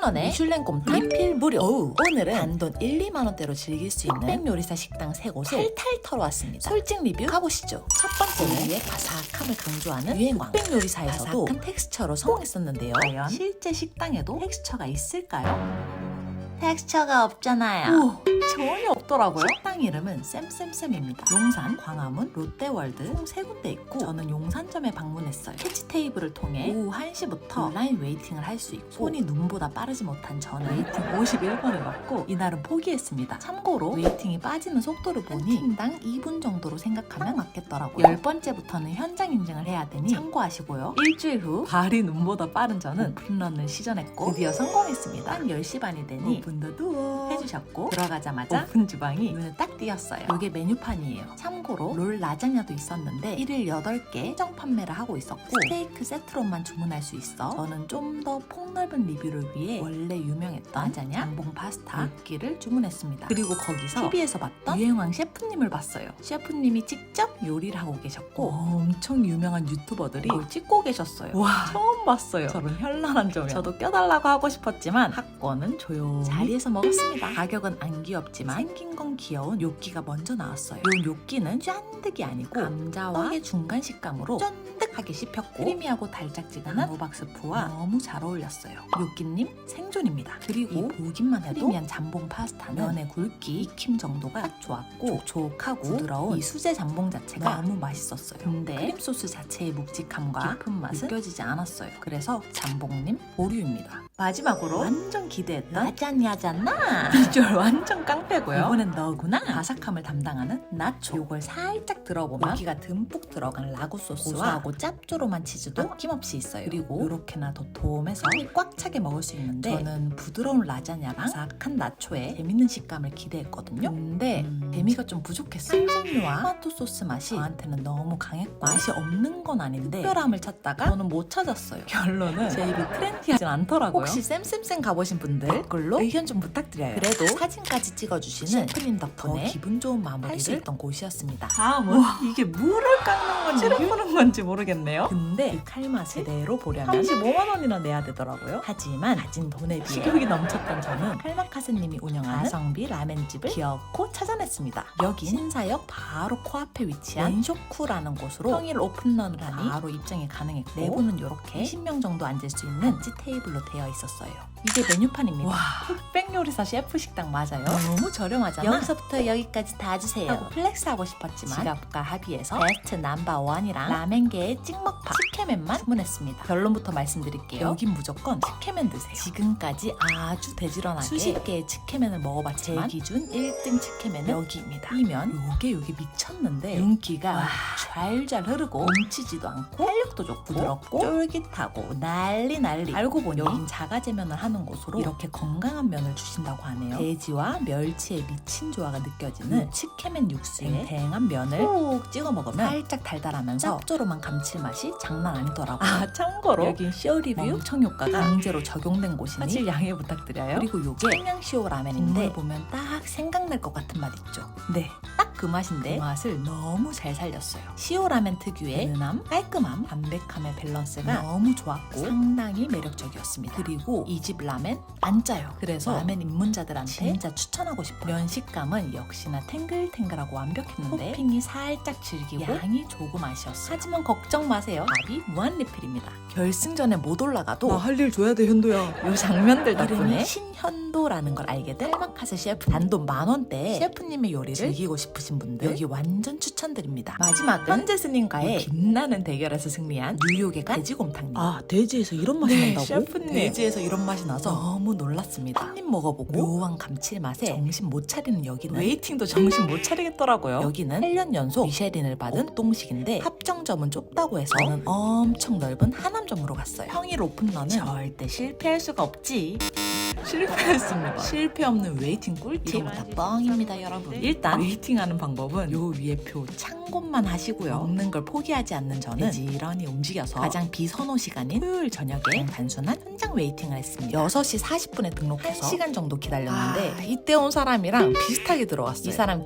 3,000원에 미슐랭 곰탕? 리필 무료. 어우, 오늘은 단돈 1, 2만원대로 즐길 수 있는 흑백 요리사 식당 세 곳을 탈탈 털어왔습니다. 솔직 리뷰 가보시죠. 첫 번째는 위의 바삭함을 강조하는 유행왕. 흑백 요리사에서도 바삭한 텍스처로 성공했었는데요. 과연 실제 식당에도 텍스처가 있을까요? 텍스처가 없잖아요. 전혀 없더라고요. 식당 이름은 쌤쌤쌤입니다. 용산, 광화문, 롯데월드 총 세 군데 있고 저는 용산점에 방문했어요. 캐치 테이블을 통해 오후 1시부터 온라인 웨이팅을 할 수 있고 손이 눈보다 빠르지 못한 저는 웨이팅 51번을 넣고 이날은 포기했습니다. 참고로 웨이팅이 빠지는 속도를 보니 한 팀당 2분 정도로 생각하면 맞겠더라고요. 열 번째부터는 현장 인증을 해야 되니 참고하시고요. 일주일 후 발이 눈보다 빠른 저는 오픈런을 시전했고 드디어 성공했습니다. 한 10시 반이 되니 오픈도 두 해주셨고 들어가자마자 오픈 주방이 눈에 딱 띄었어요. 이게 메뉴판이에요. 참고로 롤 라자냐도 있었는데 1일 8개 한정 판매를 하고 있었고 스테이크 세트로만 주문할 수 있어 저는 좀 더 폭넓은 리뷰를 위해 원래 유명했던 라자냐, 장봉 파스타, 육기를 주문했습니다. 그리고 거기서 TV에서 봤던 유행왕 셰프님을 봤어요. 셰프님이 직접 요리를 하고 계셨고 엄청 유명한 유튜버들이 찍고 계셨어요. 와 처음 봤어요. 저런 현란한 점이 저도 껴달라고 하고 싶었지만 학권은 조용히 자리에서 먹었습니다. 가격은 안 귀엽지만 생긴 건 귀여운 요끼가 먼저 나왔어요. 요 요끼는 짠득이 아니고 감자와 떡의 중간 식감으로 쫀득하게 씹혔고 크리미하고 달짝지근한 호박 스프와 너무 잘 어울렸어요. 요끼님 생존입니다. 그리고 이 보기만 해도 크리미한 잠봉 파스타는 면의 굵기, 익힘 정도가 딱 좋았고 촉촉하고 부드러운 이 수제 잠봉 자체가 너무 맛있었어요. 근데 크림 소스 자체의 묵직함과 깊은 맛은 느껴지지 않았어요. 그래서 잠봉님 보류입니다. 마지막으로 완전 기대했던 야짠야잖아 비주얼 완전 깡패고요. 이번엔 너구나 바삭함을 담당하는 나초. 요걸 살짝 들어보면 여기가 듬뿍 들어간 라구 소스와 고소하고 짭조름한 치즈도 아낌없이 있어요. 그리고 이렇게나 도톰해서 꽉 차게 먹을 수 있는데 저는 부드러운 라자냐랑 바삭한 나초의 재밌는 식감을 기대했거든요. 근데 재미가 좀 부족했어요. 생신류와 토마토 소스 맛이 저한테는 너무 강했고 맛이 없는 건 아닌데 특별함을 찾다가 저는 못 찾았어요. 결론은 제 입이 트렌디하진 않더라고요. 혹시 쌤쌤쌤 가보신 분들 댓글로 의견 좀 부탁드려요. 그래도 사진까지 찍어주시는 셰프님 덕분에 더 기분 좋은 마무리를 있던 곳이었습니다. 다음은 이게 물을 깎는 건지 푸는 건지 모르겠네요. 근데 이 칼맛을 제대로 보려면 35만 원이나 내야 되더라고요. 하지만 가진 돈에 비해 식욕이 넘쳤던 저는 칼마카세님이 운영하는 가성비 라멘집을 기어코 찾아냈습니다. 여긴 신사역 바로 코앞에 위치한 원쇼쿠라는 곳으로 평일 오픈런을 하니 바로 입장이 가능했고 내부는 이렇게 20명 정도 앉을 수 있는 지 테이블로 되어 있 었어요. 이게 메뉴판입니다. 와, 흑백 요리사 셰프 식당 맞아요. 너무 저렴하잖아. 여기서부터 여기까지 다 주세요. 하고 플렉스 하고 싶었지만 지갑과 합의해서 베스트 넘버 원이랑 라멘계의 찍먹밥 치케맨만 주문했습니다. 결론부터 말씀드릴게요. 여긴 무조건 치케맨 드세요. 지금까지 아주 대지런하게 수십 개의 치케맨을 먹어봤지만 제 기준 1등 치케맨은 여기입니다. 이면 요게 요게 미쳤는데 윤기가 잘잘 흐르고 뭉치지도 않고 탄력도 좋고 부드럽고 쫄깃하고 난리 난리 알고 보니 여긴 자가제면을 하는 곳으로 이렇게 건강한 면을 주신다고 하네요. 돼지와 멸치의 미친 조화가 느껴지는 치케맨 육수에 탱탱한 면을 꼭 찍어 먹으면 살짝 달달하면서 짭조름한 감칠맛이 장난 아니더라고요. 아 참고로 여긴 쇼리뷰 엄청 효과가 강제로 적용된 곳이니 사실 양해 부탁드려요. 그리고 요게 청양시오 라멘인데 국물 보면 딱 생각날 것 같은 맛 있죠? 네. 딱 그 맛인데 그 맛을 너무 잘 살렸어요. 시오라멘 특유의 은은함, 깔끔함, 담백함의 밸런스가 너무 좋았고 상당히 매력적이었습니다. 그리고 이 집 라멘 안 짜요. 그래서 라멘 입문자들한테 진짜 추천하고 싶어요. 면 식감은 역시나 탱글탱글하고 완벽했는데 토핑이 살짝 질기고 양이 조금 아쉬웠어요. 하지만 걱정 마세요. 밥이 무한 리필입니다. 결승전에 못 올라가도 할일 줘야 돼 현도야. 요 장면들 덕분에 신현도라는 걸 알게 된 헬마카세 셰프 단돈 만 원대 셰프님의 요리를 즐기고 싶으 신 분들 여기 완전 추천드립니다. 마지막은 현재 스님과의 빛나는 대결에서 승리한 뉴욕에 간 돼지곰탕님. 아 돼지에서 이런 맛이 네, 난다고? 셰프님. 돼지에서 이런 맛이 나서 너무 놀랐습니다. 한 입 먹어보고 묘한 감칠맛에 정신 못 차리는 여기는 웨이팅도 정신 못 차리겠더라고요. 여기는 8년 연속 미쉐린을 받은 동식인데 합정점은 좁다고 해서 저는 엄청 넓은 하남점으로 갔어요. 평일 오픈런은 절대 실패할 수가 없지. 실패했습니다. 실패 없는 웨이팅 꿀팁. 이거 다 뻥입니다, 여러분. 일단 웨이팅하는 방법은 요 위에 표 참고만 하시고요. 먹는 걸 포기하지 않는 저는 부지런히 움직여서 가장 비선호 시간인 토요일 저녁에 단순한 현장 웨이팅을 했습니다. 6시 40분에 등록해서 1시간 정도 기다렸는데 이때 온 사람이랑 비슷하게 들어왔어요. 이 사람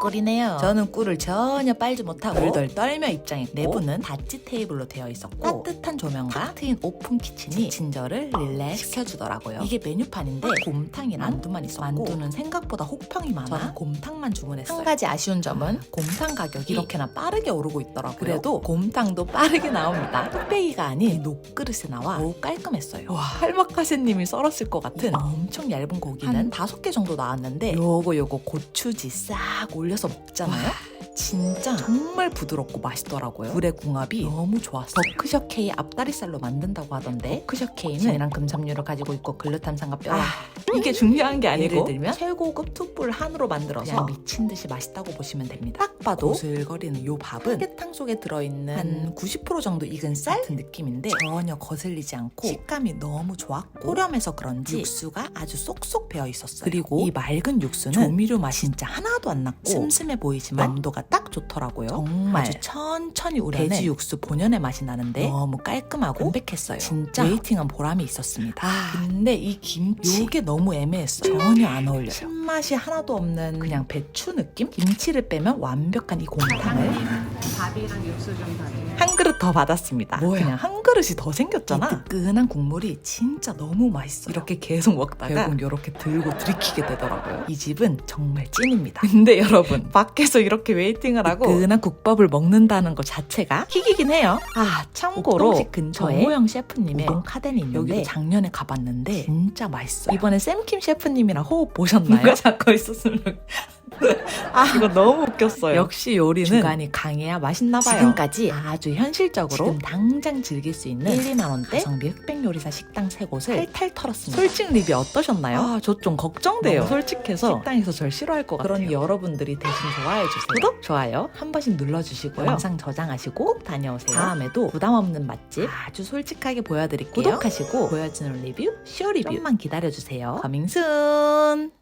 꿀이네요. 저는 꿀을 전혀 빨지 못하고 덜덜 떨며 입장했고 내부는 다찌 테이블로 되어 있었고 따뜻한 조명과 탁 트인 오픈 키친이 친절을 릴렉스 시켜주더라고요. 이게 메뉴판인데 곰탕이랑 만두만 있었고 만두는 생각보다 혹평이 많아 저는 곰탕만 주문했어요. 한 가지 아쉬운 점은 곰탕 가격이 이렇게나 빠르게 오르고 있더라고요. 그래도 곰탕도 빠르게 나옵니다. 뚝배기가 아닌 이 녹그릇에 나와 너무 깔끔했어요. 와 할막가세님이 썰었을 것 같은 엄청 얇은 고기는 한 다섯 개 정도 나왔는데 요거 요거 고추지 싹 올려 서 먹잖아요. 진짜 정말 부드럽고 맛있더라고요. 불의 궁합이 너무 좋았어요. 버크셔케이 앞다리살로 만든다고 하던데 버크셔케이는 진한 금섬유를 가지고 있고 글루탄산과 뼈 아, 이게 중요한 게 아니고 예를 들면 최고급 툭불 한우로 만들어서 미친 듯이 맛있다고 보시면 됩니다. 딱 봐도 보슬거리는 요 밥은 삼계탕 속에 들어있는 한 90% 정도 익은 쌀 같은 느낌인데 전혀 거슬리지 않고 식감이 너무 좋았고 호렴해서 그런지 육수가 아주 쏙쏙 배어 있었어요. 그리고 이 맑은 육수는 조미료 맛이 진짜 하나도 안 났고 슴슴해 보이지만 만도가 딱 좋더라고요. 정말 아주 천천히 우려낸 돼지 육수 본연의 맛이 나는데 너무 깔끔하고 담백했어요. 진짜 웨이팅한 보람이 있었습니다. 근데 이 김치 요게 너무 애매했어요. 전혀 안 어울려요. 신맛이 하나도 없는 그냥 배추 느낌? 김치를 빼면 완벽한 이 곰탕을 밥이랑 육수 좀 받으면 한 그릇 더 받았습니다. 뭐야? 그냥 한 그릇이 더 생겼잖아. 이 뜨끈한 국물이 진짜 너무 맛있어. 이렇게 계속 먹다가 결국 이렇게 들고 들이키게 되더라고요. 이 집은 정말 찐입니다. 근데 여러분 밖에서 이렇게 웨이팅을 하고 뜨끈한 국밥을 먹는다는 것 자체가 킥이긴 해요. 아 참고로 근처에 정호영 셰프님의 우동 카덴이 있는데 여기도 작년에 가봤는데 진짜 맛있어요. 이번에 샘킴 셰프님이랑 호흡 보셨나요? 누가 잡고 있었으면 아 이거 너무 웃겼어요. 역시 요리는 주관이 강해야 맛있나 봐요. 지금까지 아주 현실적으로 지금 당장 즐길 수 있는 1, 2만 원대 가성비 흑백 요리사 식당 세 곳을 탈탈 털었습니다. 솔직 리뷰 어떠셨나요? 아, 저 좀 걱정돼요. 솔직해서 식당에서 절 싫어할 것 같아요. 그러니 여러분들이 대신 좋아해 주세요. 구독, 좋아요 한 번씩 눌러 주시고요. 영상 저장하시고 꼭 다녀오세요. 다음에도 부담 없는 맛집 아주 솔직하게 보여드릴게요. 구독하시고 보여주는 리뷰, 쇼 리뷰 좀만 기다려 주세요. 커밍 순!